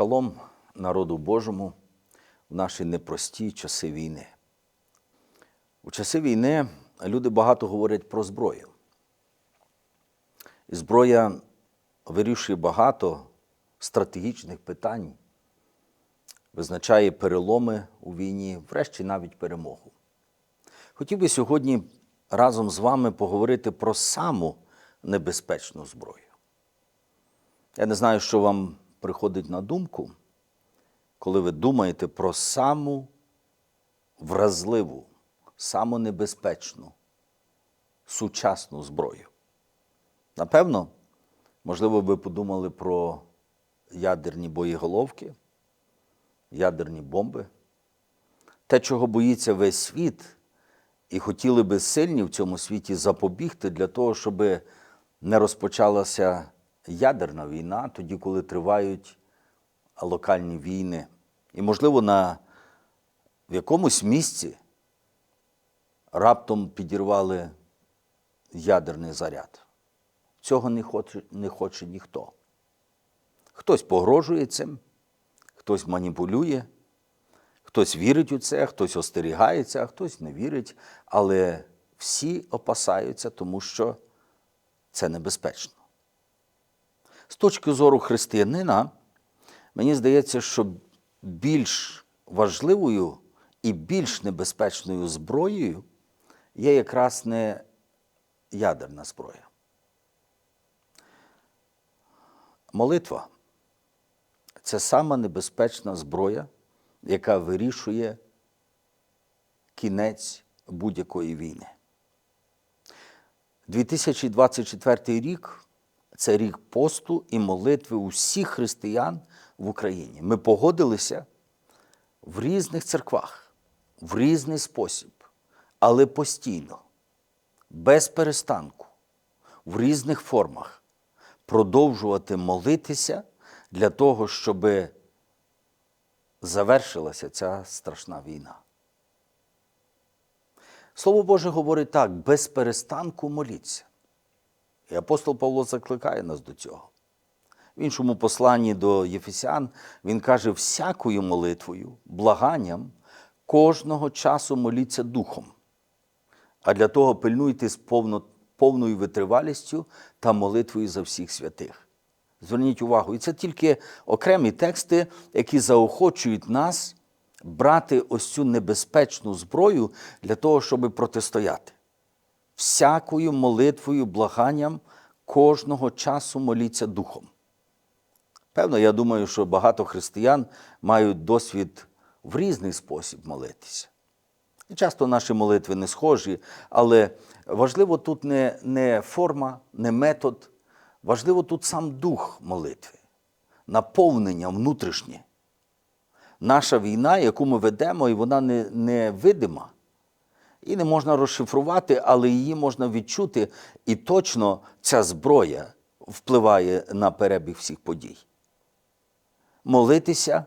Шалом народу Божому в наші непрості часи війни. У часи війни люди багато говорять про зброю. І зброя вирішує багато стратегічних питань, визначає переломи у війні, врешті навіть перемогу. Хотів би сьогодні разом з вами поговорити про саму небезпечну зброю. Я не знаю, що вам приходить на думку, коли ви думаєте про саму вразливу, саму небезпечну сучасну зброю. Напевно, можливо, ви подумали про ядерні боєголовки, ядерні бомби, те, чого боїться весь світ, і хотіли би сильні в цьому світі запобігти для того, щоб не розпочалася ядерна війна, тоді, коли тривають локальні війни. І, можливо, на в якомусь місці раптом підірвали ядерний заряд. Цього не хоче, не хоче ніхто. Хтось погрожує цим, хтось маніпулює, хтось вірить у це, хтось остерігається, а хтось не вірить. Але всі опасаються, тому що це небезпечно. З точки зору християнина, мені здається, що більш важливою і більш небезпечною зброєю є якраз не ядерна зброя. Молитва це сама небезпечна зброя, яка вирішує кінець будь-якої війни. 2024 рік це рік посту і молитви усіх християн в Україні. Ми погодилися в різних церквах, в різний спосіб, але постійно, без перестанку, в різних формах продовжувати молитися для того, щоб завершилася ця страшна війна. Слово Боже говорить так: без перестанку моліться. І апостол Павло закликає нас до цього. В іншому посланні до Єфесян він каже: всякою молитвою, благанням кожного часу моліться духом, а для того пильнуйте з повно, повною витривалістю та молитвою за всіх святих. Зверніть увагу, і це тільки окремі тексти, які заохочують нас брати ось цю небезпечну зброю для того, щоб протистояти. Всякою молитвою, благанням кожного часу моліться духом. Певно, я думаю, що багато християн мають досвід в різний спосіб молитися. І часто наші молитви не схожі, але важливо тут не, не форма, не метод, важливо тут сам дух молитви, наповнення внутрішнє. Наша війна, яку ми ведемо, і вона не, не видима, і не можна розшифрувати, але її можна відчути, і точно ця зброя впливає на перебіг всіх подій. Молитися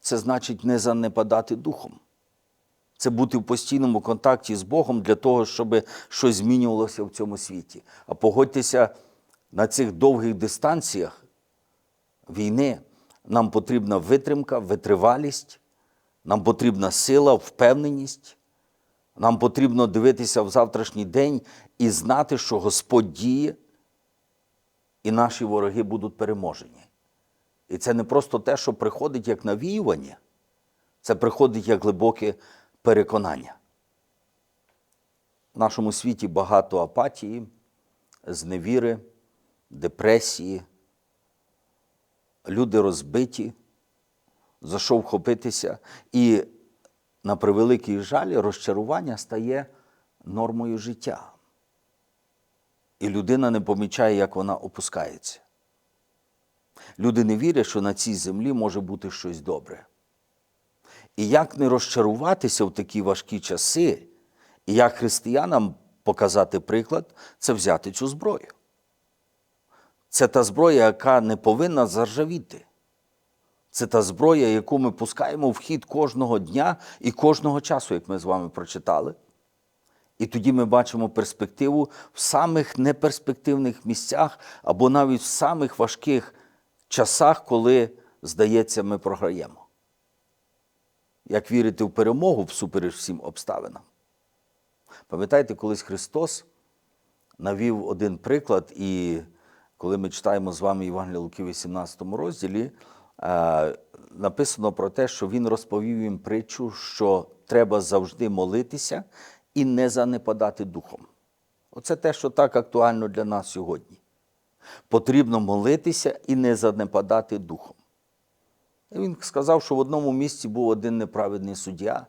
це значить не занепадати духом. Це бути в постійному контакті з Богом для того, щоб щось змінювалося в цьому світі. А погодьтеся, на цих довгих дистанціях війни нам потрібна витримка, витривалість, нам потрібна сила, впевненість. Нам потрібно дивитися в завтрашній день і знати, що Господь діє, і наші вороги будуть переможені. І це не просто те, що приходить як навіювання, це приходить як глибоке переконання. В нашому світі багато апатії, зневіри, депресії. Люди розбиті, за що вхопитися. І на превеликий жаль, розчарування стає нормою життя. І людина не помічає, як вона опускається. Люди не вірять, що на цій землі може бути щось добре. І як не розчаруватися в такі важкі часи, і як християнам показати приклад, це взяти цю зброю. Це та зброя, яка не повинна заржавіти. Це та зброя, яку ми пускаємо в хід кожного дня і кожного часу, як ми з вами прочитали. І тоді ми бачимо перспективу в самих неперспективних місцях або навіть в самих важких часах, коли здається, ми програємо. Як вірити в перемогу всупереч всім обставинам? Пам'ятаєте, колись Христос навів один приклад, і коли ми читаємо з вами Євангелія Луки в 18 розділі, написано про те, що Він розповів їм притчу, що треба завжди молитися і не занепадати духом. Оце те, що так актуально для нас сьогодні. Потрібно молитися і не занепадати духом. І він сказав, що в одному місці був один неправедний суддя,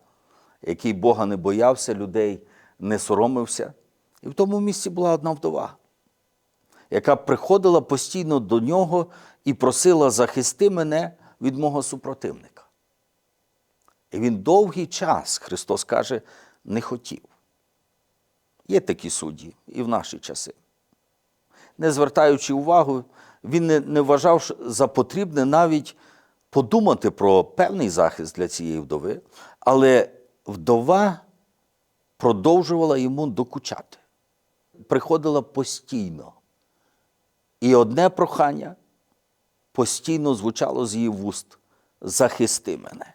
який Бога не боявся, людей не соромився. І в тому місці була одна вдова, яка приходила постійно до нього і просила захисти мене від мого супротивника. І він довгий час, Христос каже, не хотів. Є такі судді і в наші часи. Не звертаючи увагу, він не, не вважав за потрібне навіть подумати про певний захист для цієї вдови, але вдова продовжувала йому докучати. Приходила постійно. І одне прохання постійно звучало з її вуст захисти мене.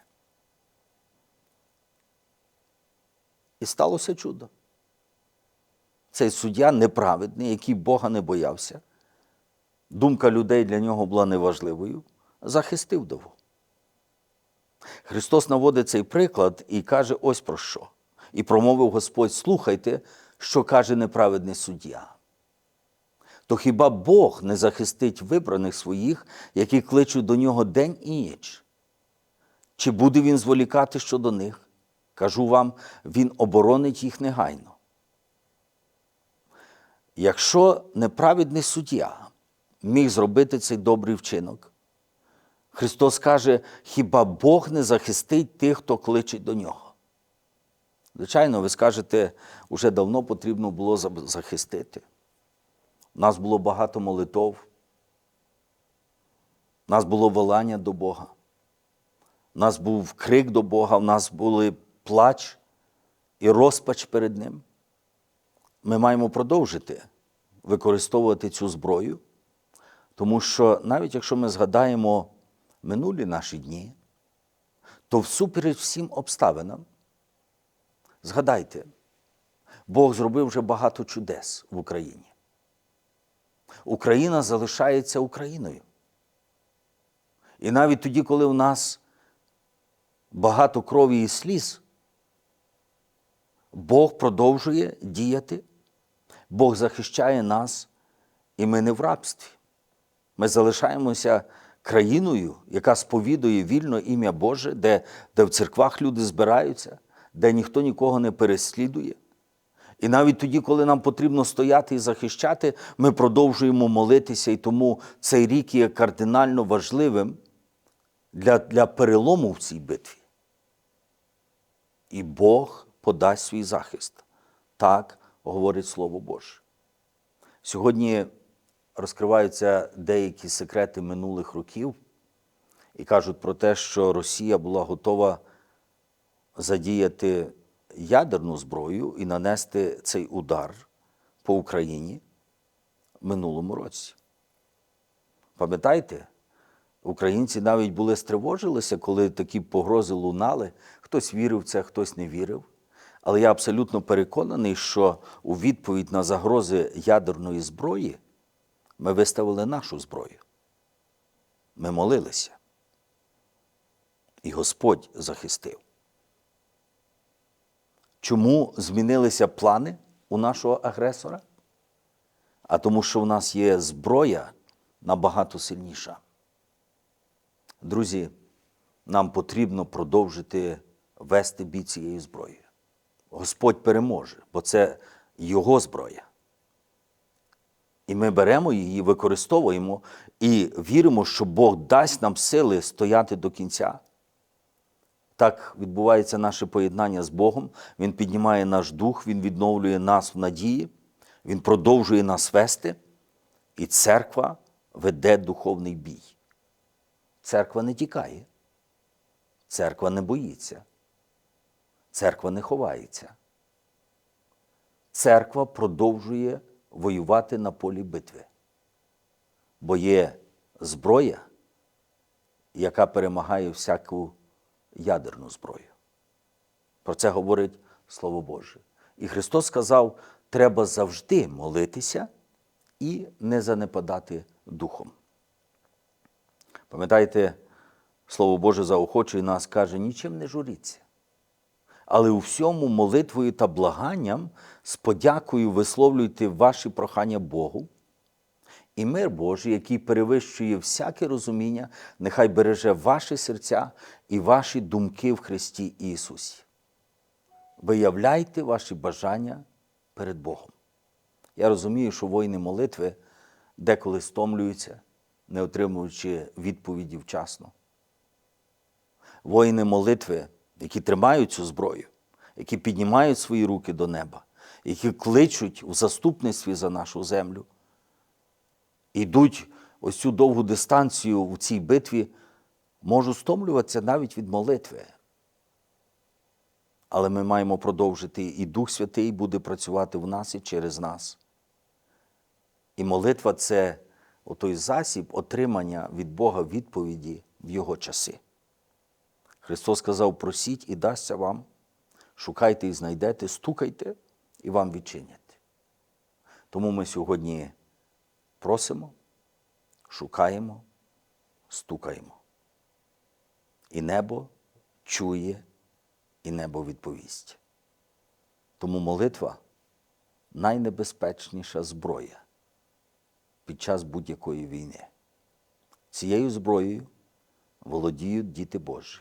І сталося чудо. Цей суддя неправедний, який Бога не боявся, думка людей для нього була неважливою, захистив вдову. Христос наводить цей приклад і каже ось про що. І промовив Господь: слухайте, що каже неправедний суддя. То хіба Бог не захистить вибраних своїх, які кличуть до нього день і ніч? Чи буде він зволікати щодо них? Кажу вам, він оборонить їх негайно. Якщо неправедний суддя міг зробити цей добрий вчинок, Христос каже, хіба Бог не захистить тих, хто кличе до нього? Звичайно, ви скажете, уже давно потрібно було захистити. Нас було багато молитов, нас було волання до Бога, нас був крик до Бога, у нас були плач і розпач перед Ним. Ми маємо продовжити використовувати цю зброю, тому що навіть якщо ми згадаємо минулі наші дні, то всупереч всім обставинам, згадайте, Бог зробив вже багато чудес в Україні. Україна залишається Україною. І навіть тоді, коли у нас багато крові і сліз, Бог продовжує діяти, Бог захищає нас, і ми не в рабстві. Ми залишаємося країною, яка сповідує вільно ім'я Боже, де, де в церквах люди збираються, де ніхто нікого не переслідує. І навіть тоді, коли нам потрібно стояти і захищати, ми продовжуємо молитися, і тому цей рік є кардинально важливим для, для перелому в цій битві. І Бог подасть свій захист. Так говорить Слово Боже. Сьогодні розкриваються деякі секрети минулих років і кажуть про те, що Росія була готова задіяти ядерну зброю і нанести цей удар по Україні минулому році. Пам'ятаєте, українці навіть були стривожилися, коли такі погрози лунали. Хтось вірив в це, хтось не вірив. Але я абсолютно переконаний, що у відповідь на загрози ядерної зброї ми виставили нашу зброю. Ми молилися. І Господь захистив. Чому змінилися плани у нашого агресора? А тому, що в нас є зброя набагато сильніша. Друзі, нам потрібно продовжити вести бій цією зброєю. Господь переможе, бо це Його зброя. І ми беремо її, використовуємо і віримо, що Бог дасть нам сили стояти до кінця. Так відбувається наше поєднання з Богом. Він піднімає наш дух, Він відновлює нас в надії, Він продовжує нас вести, і церква веде духовний бій. Церква не тікає, церква не боїться, церква не ховається. Церква продовжує воювати на полі битви, бо є зброя, яка перемагає всяку ядерну зброю. Про це говорить Слово Боже. І Христос сказав, треба завжди молитися і не занепадати духом. Пам'ятаєте, Слово Боже заохочує нас, каже, нічим не журіться. Але у всьому молитвою та благанням з подякою висловлюйте ваші прохання Богу. І мир Божий, який перевищує всяке розуміння, нехай береже ваші серця і ваші думки в Христі Ісусі. Виявляйте ваші бажання перед Богом. Я розумію, що воїни молитви деколи стомлюються, не отримуючи відповіді вчасно. Воїни молитви, які тримають цю зброю, які піднімають свої руки до неба, які кличуть у заступництві за нашу землю, йдуть ось цю довгу дистанцію у цій битві, можуть стомлюватися навіть від молитви. Але ми маємо продовжити, і Дух Святий буде працювати в нас і через нас. І молитва це отой засіб отримання від Бога відповіді в Його часи. Христос сказав: просіть і дасться вам, шукайте і знайдете, стукайте, і вам відчинять. Тому ми сьогодні просимо, шукаємо, стукаємо. І небо чує, і небо відповість. Тому молитва найнебезпечніша зброя під час будь-якої війни. Цією зброєю володіють діти Божі.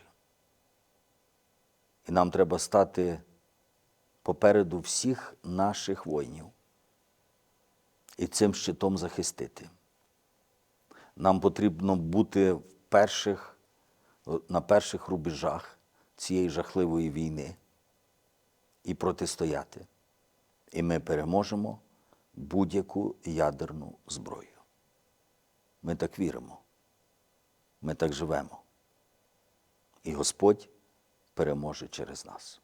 І нам треба стати попереду всіх наших воїнів і цим щитом захистити. Нам потрібно бути в перших, на перших рубежах цієї жахливої війни і протистояти. І ми переможемо будь-яку ядерну зброю. Ми так віримо, ми так живемо. І Господь переможе через нас.